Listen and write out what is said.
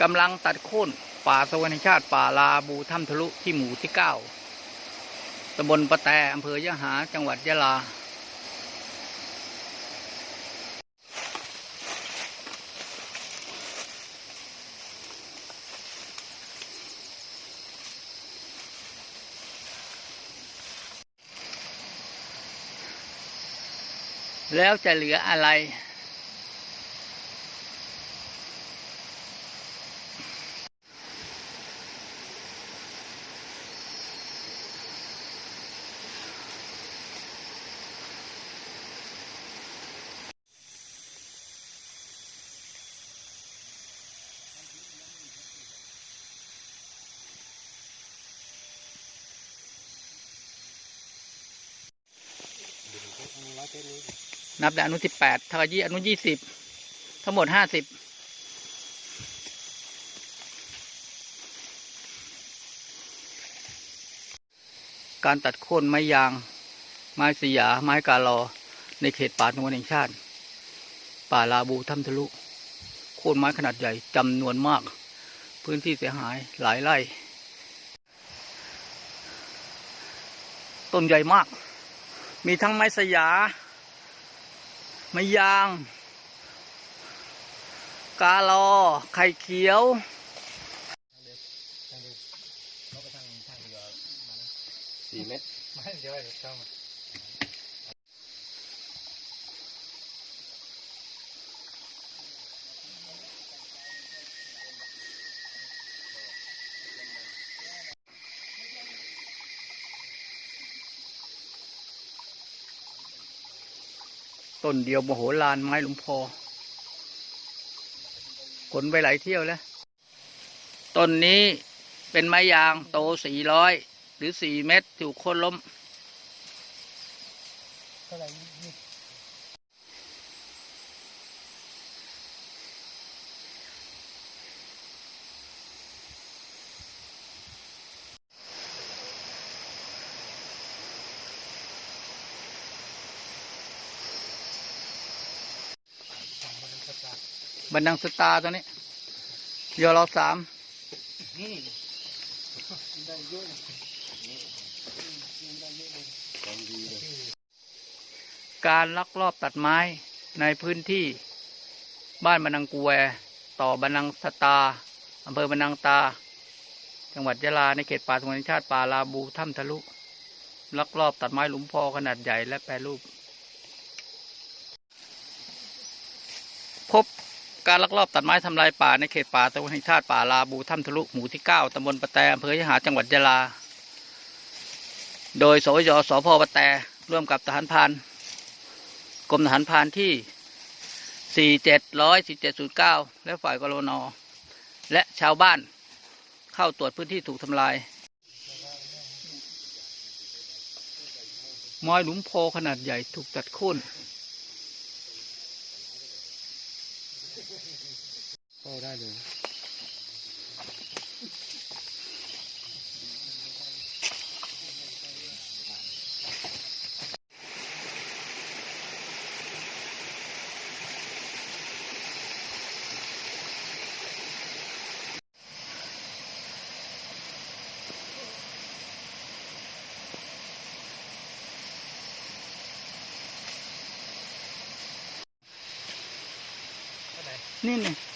กำลังตัดโค่นป่าสวรรชาติป่าลาบูถ้ำทะลุที่หมู่ที่เก้าตำบลปะแตอำเภอยะหาจังหวัดยะลา แล้วจะเหลืออะไร นับแต่อนุที่แปดทายี่อนุยี่สิบทั้งหมดห้าสิบการตัดโค่นไม้ยาง ไม้สยา ไม้กาลอ ในเขตป่าสงวนแห่งชาติ ป่าลาบูถ้ำทะลุ โค่นไม้ขนาดใหญ่จำนวนมาก พื้นที่เสียหายหลายไร่ ต้นใหญ่มาก มีทั้งไม้สยา ไม้ยาง กาลอ ไข่เขียว สี่เมตรไม่เดี๋ยวเข้ามา ต้นเดียวโมโหลานไม้หลวงพอขนไปหลายเที่ยวแล้ว ต้นนี้เป็นไม้ยางโตสี่ร้อยหรือสี่เมตรถูกโค่นล้มเท่าไหร่ บันดังสตาร์ตัวนี้ยอรอสามการลักลอบตัดไม้ในพื้นที่บ้านบันดังกูแวต่อบันดังสตาอำเภอบันดังตา จังหวัดยะลาในเขตป่าสงวนแห่งชาติป่าลาบูถ้ำทะลุ ลักลอบตัดไม้หลุมพอขนาดใหญ่และแปรรูป พบ การลักลอบตัดไม้ทำลายป่าในเขตป่าสงวนแห่งชาติป่าลาบูถ้ำทะลุหมู่ที่เก้าตำบลปะแตอำเภอยะหาจังหวัดยะลา โดยสวยสพปะแตร่วมกับทหารพานกรมทหารพานที่ 4700 4709 และฝ่ายกรนและชาวบ้านเข้าตรวจพื้นที่ถูกทำลายไม้หลุมโพขนาดใหญ่ถูกตัดโค่น เข้าได้เลยเท่นี่ไง